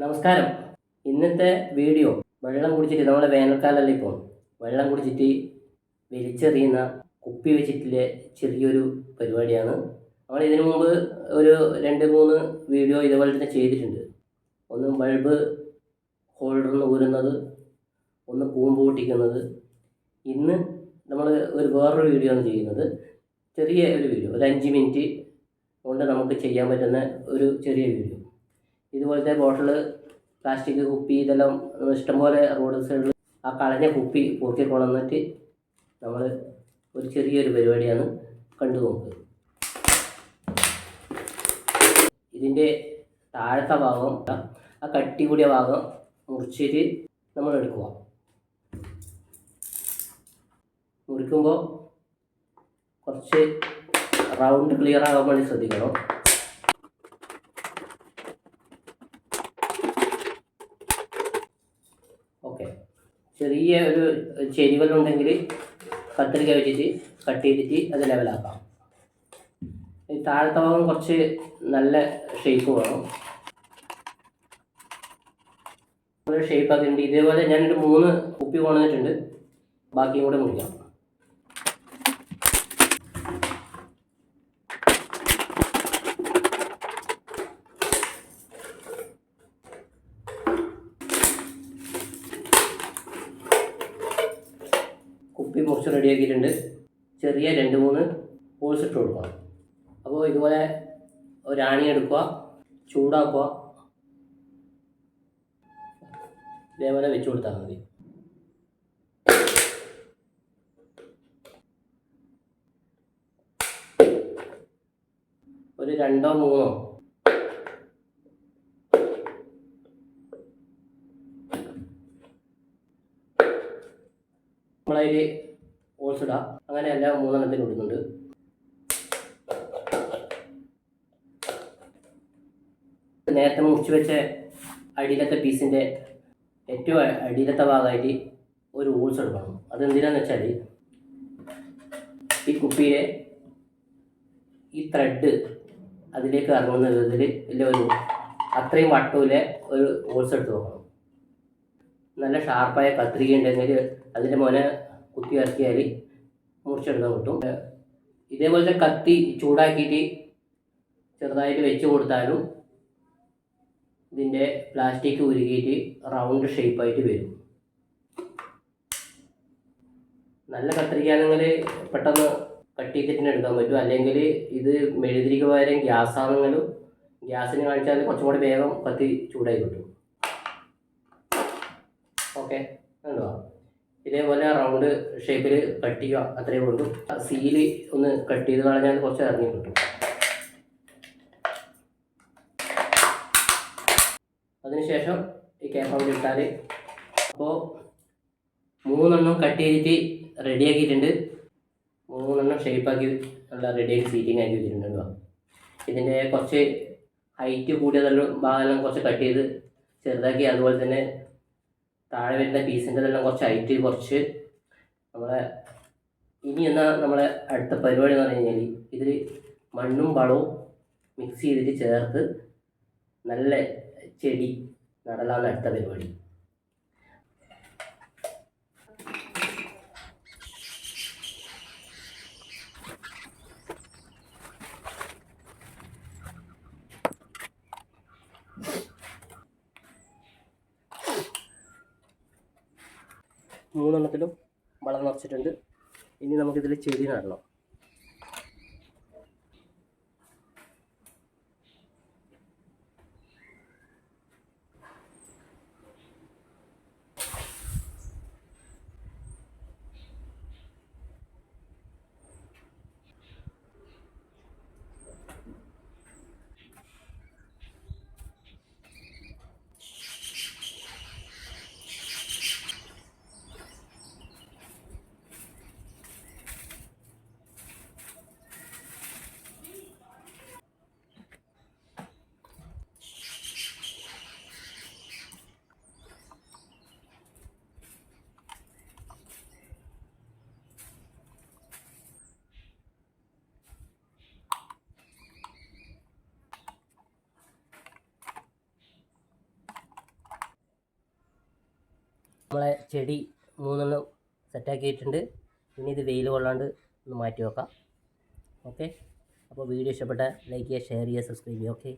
നമസ്കാരം. ഇന്നത്തെ വീഡിയോ വെള്ളം കുടിച്ചിട്ട് നമ്മളെ വേനൽക്കാലമല്ല ഇപ്പോൾ വെള്ളം കുടിച്ചിട്ട് വലിച്ചെറിയുന്ന കുപ്പി വെച്ചിട്ടുള്ള ചെറിയൊരു പരിപാടിയാണ്. നമ്മൾ ഇതിനു മുമ്പ് ഒരു രണ്ട് മൂന്ന് വീഡിയോ ഇതുപോലെ തന്നെ ചെയ്തിട്ടുണ്ട്. ഒന്ന് ബൾബ് നിന്ന് ഊരുന്നത് ഒന്ന് കൂമ്പ് പൊട്ടിക്കുന്നത്. ഇന്ന് നമ്മൾ ഒരു വേറൊരു വീഡിയോ ആണ് ചെയ്യുന്നത്. ചെറിയ ഒരു വീഡിയോ ഒരു അഞ്ച് മിനിറ്റ് കൊണ്ട് നമുക്ക് ചെയ്യാൻ പറ്റുന്ന ഒരു ചെറിയ വീഡിയോ. ഇതുപോലത്തെ ബോട്ടിൽ പ്ലാസ്റ്റിക് കുപ്പി ഇതെല്ലാം ഇഷ്ടംപോലെ റോഡ് സൈഡിൽ ആ കളഞ്ഞ കുപ്പി പൊക്കി കൊണ്ടുവന്നിട്ട് നമ്മൾ ഒരു ചെറിയൊരു പരിപാടിയാണ് കണ്ടു നോക്കുക ഇതിന്റെ താഴത്തെ ഭാഗം ആ കട്ടി കൂടിയ ഭാഗം മുറിച്ചിട്ട് നമ്മൾ എടുക്കുക. മുറിക്കുമ്പോൾ കുറച്ച് റൗണ്ട് ക്ലിയർ ആകാൻ വേണ്ടി ശ്രദ്ധിക്കണം ഓക്കെ ചെറിയ ഒരു ചെരിവലുണ്ടെങ്കിൽ കത്തിരിക്ക വെച്ചിട്ട് കട്ട് ചെയ്തിട്ട് അത് ലെവലാക്കാം ഈ താഴത്തെ ഭാഗം കുറച്ച് നല്ല ഷേപ്പ് വേണം. ഷേപ്പ് ആക്കിയിട്ടുണ്ട്. ഇതേപോലെ ഞാനൊരു മൂന്ന് കുപ്പി കൊണ്ടുവന്നിട്ടുണ്ട്. ബാക്കിയും കൂടെ മുറിക്കാം. കുപ്പി മുറിച്ച് റെഡിയാക്കിയിട്ടുണ്ട് ചെറിയ രണ്ട് മൂന്ന് ഹോൾസ് ഇട്ട് കൊടുക്കുക അപ്പോൾ ഇതുപോലെ ഒരാണി എടുക്കുക ചൂടാക്കുക. ഇതേപോലെ വെച്ച് കൊടുത്താൽ മതി. ഒരു രണ്ടോ മൂന്നോ. നമ്മളതിൽ ഇടാം അങ്ങനെ എല്ലാ മൂന്നെണ്ണത്തിനും ഇടുന്നുണ്ട്. നേരത്തെ മുറിച്ച് വെച്ച അടിയിലത്തെ പീസിന്റെ ഏറ്റവും അടിയിലത്തെ ഭാഗമായിട്ട് ഒരു ഓൾസ് എടുക്കണം. അതെന്തിനാന്ന് വെച്ചാൽ ഈ കുപ്പിയിലെ ഈ ത്രെഡ് അതിലേക്ക് ഇറങ്ങുന്ന വിധത്തിൽ ഇല്ല ഒരു അത്രയും വട്ടൂലെ ഒരു ഓൾസ് എടുത്ത് നോക്കണം നല്ല ഷാർപ്പായ കത്രിക ഉണ്ടെങ്കിൽ അതിന്റെ മോനെ കുത്തി ഇറക്കിയാൽ മുറിച്ചെടുക്കാൻ കിട്ടും ഇതേപോലത്തെ കത്തി ചൂടാക്കിയിട്ട് ചെറുതായിട്ട് വെച്ച് കൊടുത്താലും ഇതിന്റെ പ്ലാസ്റ്റിക് ഉരുകിയിട്ട് റൗണ്ട് ഷേപ്പായിട്ട് വരും. നല്ല കത്തിരിക്കാണെങ്കിൽ പെട്ടെന്ന് കട്ട് ചെയ്തിട്ട് എടുക്കാൻ പറ്റും. അല്ലെങ്കിൽ ഇത് മെഴുതിരിക്ക് പകരം ഗ്യാസ് ആണെങ്കിലും ഗ്യാസിന് കാണിച്ചാൽ കുറച്ചും കൂടി വേഗം കത്തി ചൂടായി കിട്ടും. ഓക്കെ? കണ്ടോ? ഇതേപോലെ റൗണ്ട് ഷേപ്പിൽ കട്ട് ചെയ്യുക അത്രയും കൊണ്ടു സീൽ ഒന്ന് കട്ട് ചെയ്ത് കളഞ്ഞാൽ കുറച്ച് ഇറങ്ങി കിട്ടും അതിനുശേഷം ഈ ക്യാപ്പ് ഇട്ടാൽ അപ്പോൾ മൂന്നെണ്ണം കട്ട് ചെയ്തിട്ട് റെഡിയാക്കിയിട്ടുണ്ട് മൂന്നെണ്ണം ഷേപ്പാക്കി നല്ല റെഡിയാക്കി സീറ്റിംഗ് ആക്കി വെച്ചിട്ടുണ്ട് ഇതിന്റെ കുറച്ച് ഹൈറ്റ് കൂടിയതെല്ലാം ഭാഗമെല്ലാം കുറച്ച് കട്ട് ചെയ്ത് ചെറുതാക്കി അതുപോലെ തന്നെ താഴെ വരുന്ന പീസിന്റെ എല്ലാം കുറച്ച് ഹൈറ്റ് കുറച്ച് നമ്മളെ ഇനി എന്നാ നമ്മളെ അടുത്ത പരിപാടി എന്ന് പറഞ്ഞു കഴിഞ്ഞാൽ ഇതിൽ മണ്ണും വളവും മിക്സ് ചെയ്തിട്ട് ചേർത്ത് നല്ല ചെടി നടലാണ് അടുത്ത പരിപാടി. മൂന്നെണ്ണത്തിലും വളം നിറച്ചിട്ടുണ്ട്. ഇനി നമുക്കിതിൽ ചെടി നടണം. നമ്മളെ ചെടി മൂന്നെണ്ണം സെറ്റാക്കിയിട്ടുണ്ട്. ഇനി ഇത് വെയിൽ കൊള്ളാണ്ട് ഒന്ന് മാറ്റി വെക്കാം. ഓക്കെ അപ്പോൾ വീഡിയോ ഇഷ്ടപ്പെട്ട ലൈക്ക് ചെയ്യുക ഷെയർ ചെയ്യുക സബ്സ്ക്രൈബ് ചെയ്യുക. ഓക്കെ